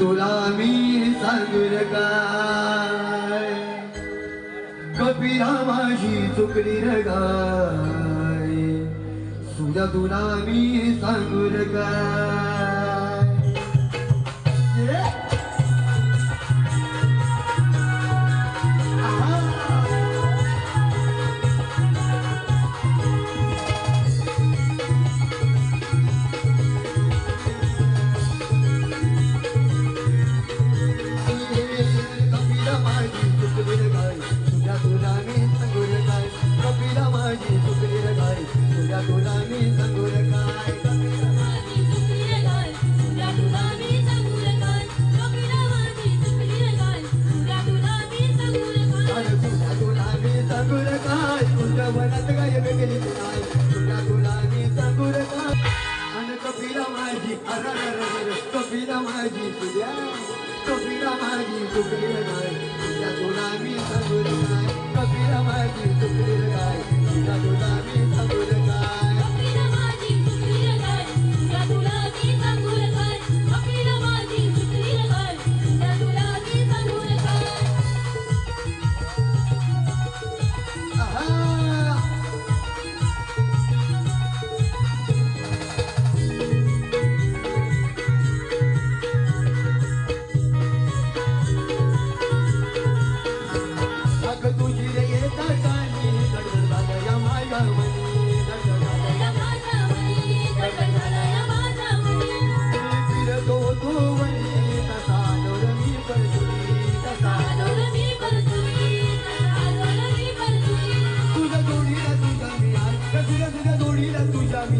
तुला मी सांगून काय? कपिला माझी चुकली रगाय सुद्धा तुला मी सांगून काय? तुझ्या तुझ्या जोडीला तुझ्या मी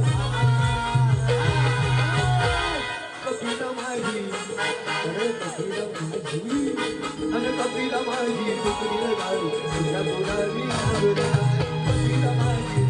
कपिला माझी अरे कपिला माझी अरे कपिला माझी तुकडीला गाऊ तुझ्या बोला मी कपिला माझी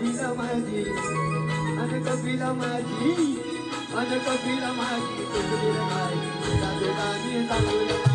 कपिला माझी अन कपिला माझी अन कपिला माझी तुझी माझी जातो गाणी जातो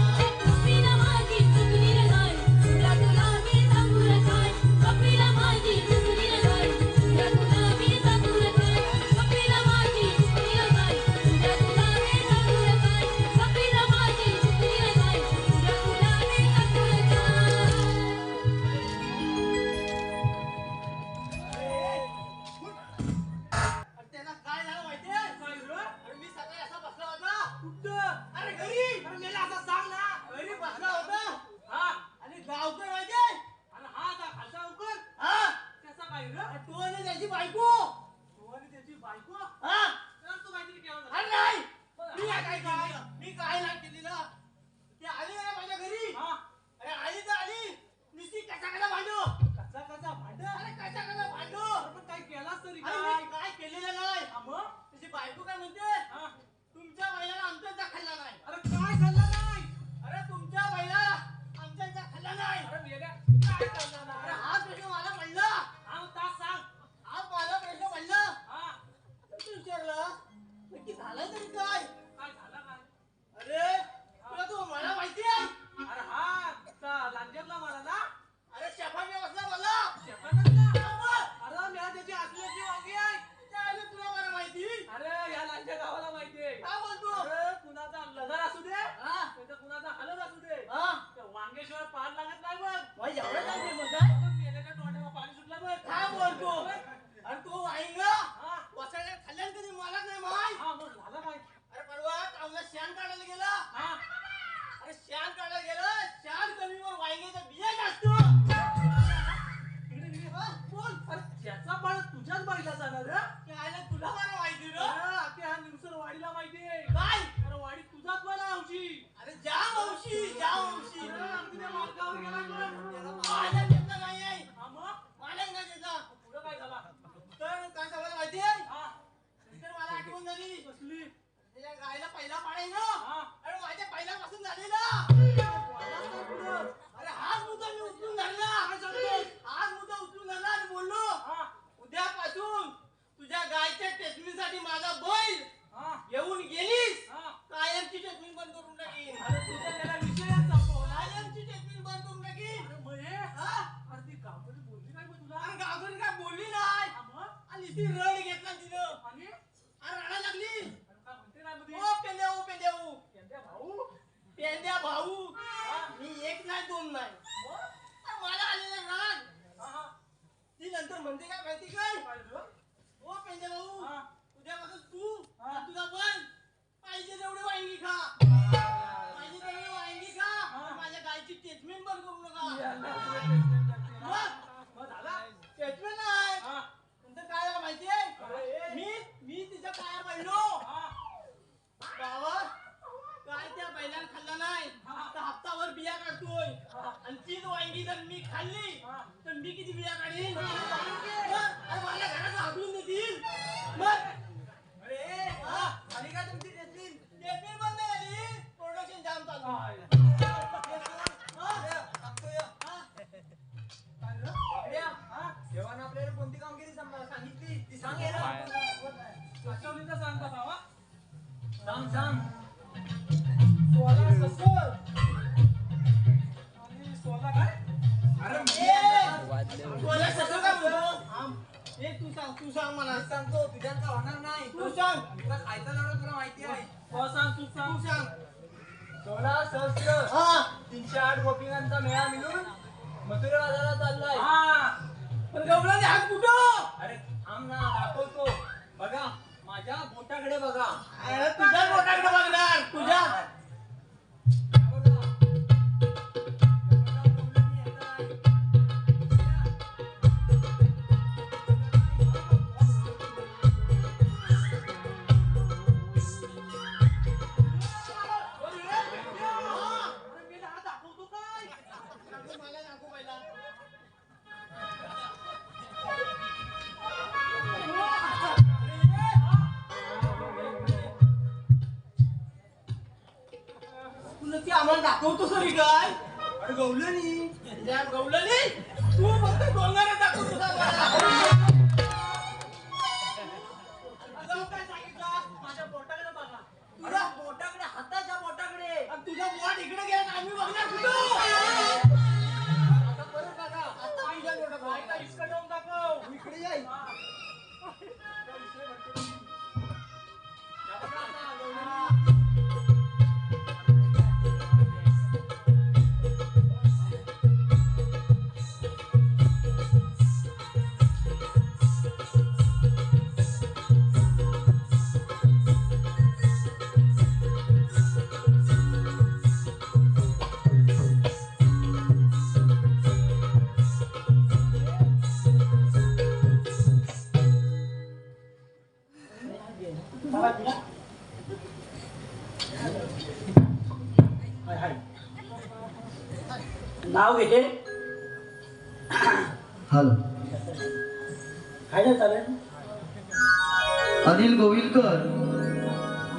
तुझा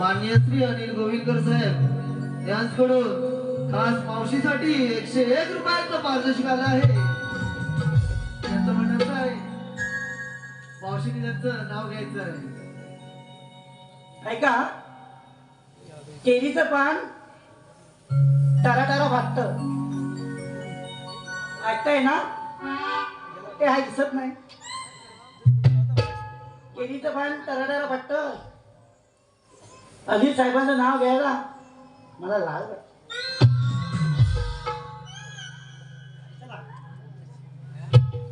मान्य श्री अनिल गोविंदकर साहेब यांच्याकडून खास मावशीसाठी एकशे एक रुपयाचं पारदर्शक आलं आहे. त्यांचं म्हणणं आहे मावशीने त्यांचं नाव घ्यायचं आहे. ऐका केळीचं पान टारा टारा भागत ऐकताय ना? ते हाय दिसत नाही. केळीचं पान टारा टारा अजित साहेबांचं नाव घ्यायला? मला लाल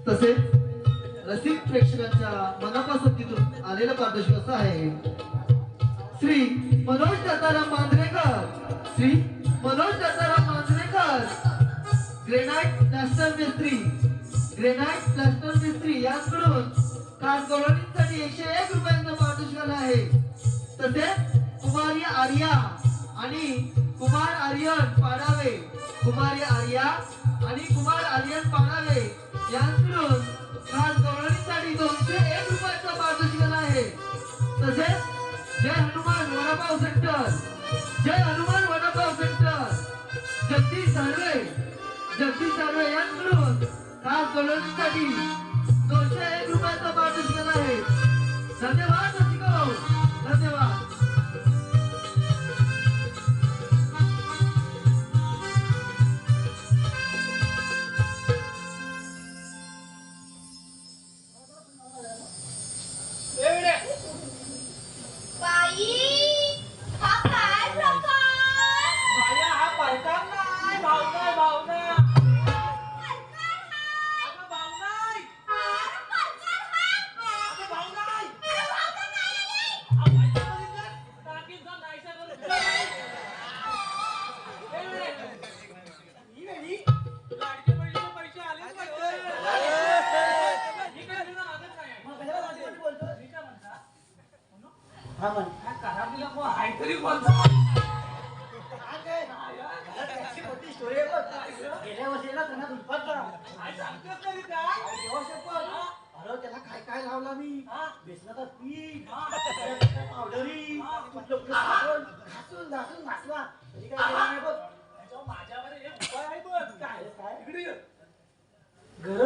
तसेच रसिक प्रेक्षकांच्या मनापासून तिथून आलेलं पारदर्शक असं आहे. श्री मनोज दत्ताराम मांजरेकर. श्री मनोज दत्ताराम मांजरेकर. ग्रेनाइट प्लास्टर मिस्त्री ग्रेनाइट प्लास्टर मिस्त्री याकडून काल कॉलनीसाठी एकशे एक रुपयांचा पारदर्शक आहे. तसेच कुमार आर्या आणि कुमार आर्यन पाडावे. कुमार आर्या आणि कुमार आर्यन पाडावे. यांकडून खास गौरवीसाठी दोनशे एक रुपयाचं पारितोषिक आहे. तसेच जय हनुमान वडापाव सेंटर. जय हनुमान वडापाव सेंटर. जगदीश सर्वे जगदीश सर्वे यांकडून खास गौरवीसाठी दोनशे एक रुपयाचं पारितोषिक आहे. धन्यवाद.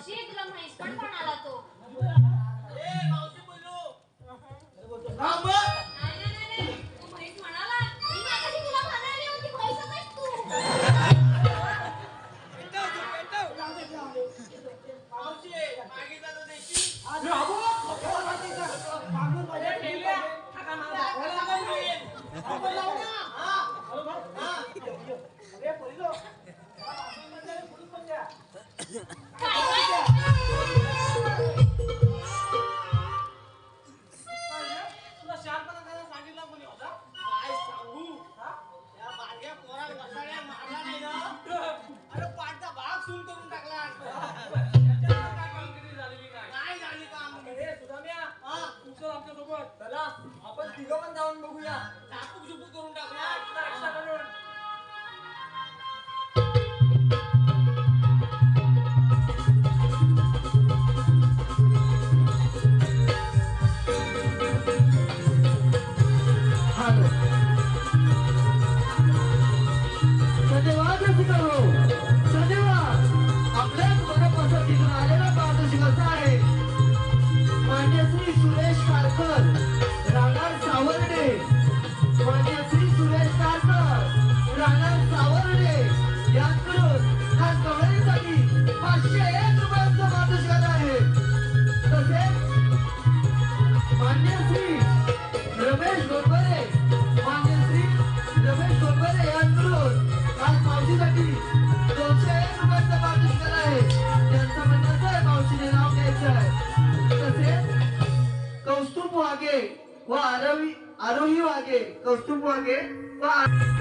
मावशी तुला म्हैस पण म्हणाला तो? नाही, नाही, नाही, नाही. तो म्हैस म्हणाला, "मी मागाशी तुला म्हणाली होती, म्हैसच आहेस तू." Barbaro. ¡Ostupo aquí! ¡Bye!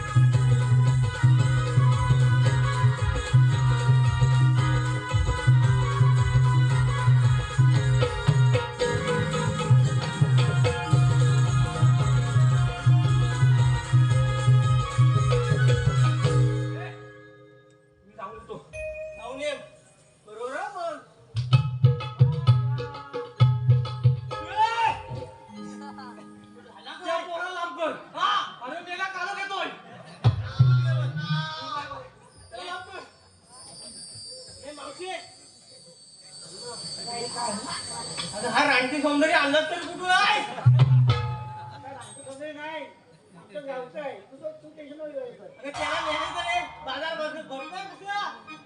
आता हा रानटी सौंदर्य आणलं तरी कुठून आहे? नाही गावचं आहे तुझं तू टेन्शन नको घेऊ. अरे त्याला नेहमी बाजार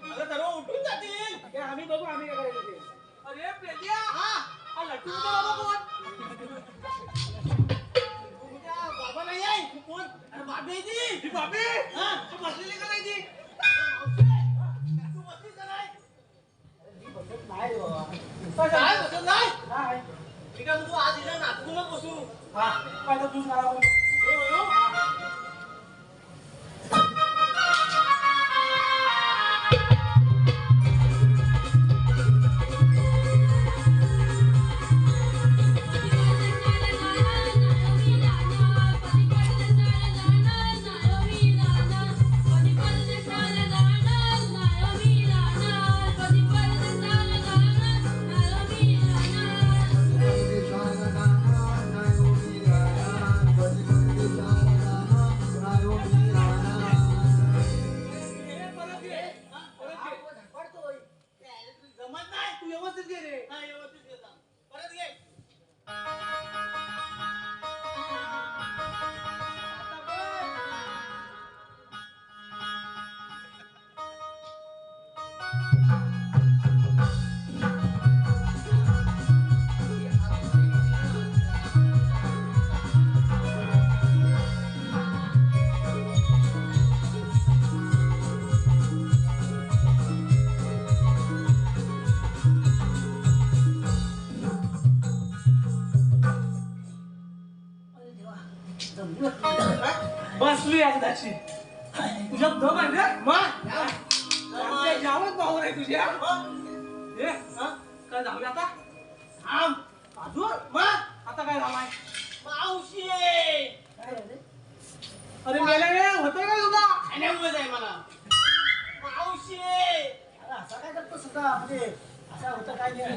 अगं सर्व उठून जातील. ते आम्ही बघू आम्ही काय करायचं ते अरे हा. बाबा कोण? तुमच्या बाबा नाही आहे कोण? अरे बाबी आहे ती. ही बाबी? हा? तू बसलेली का नाही तू बसलीस का नाही? नाही रे बाबा काय बसत नाही नाही मी काय म्हणतो आज हिला नाचूनच बसू हा काय तर तूच मला व्यवस्थित घे रे हा, व्यवस्थित घे बसली एकदाची तुझ्या दम आहे रे मग भाऊ आहे तुझ्या. हा? काय झालं आता? थांब. अजून? मग आता काय झालाय? मावशी अरे मेले रे होतंय का तुला खाण्यामुळे आहे मला. मावशी असं काय करतो सुद्धा म्हणजे असं होतं काय नाही.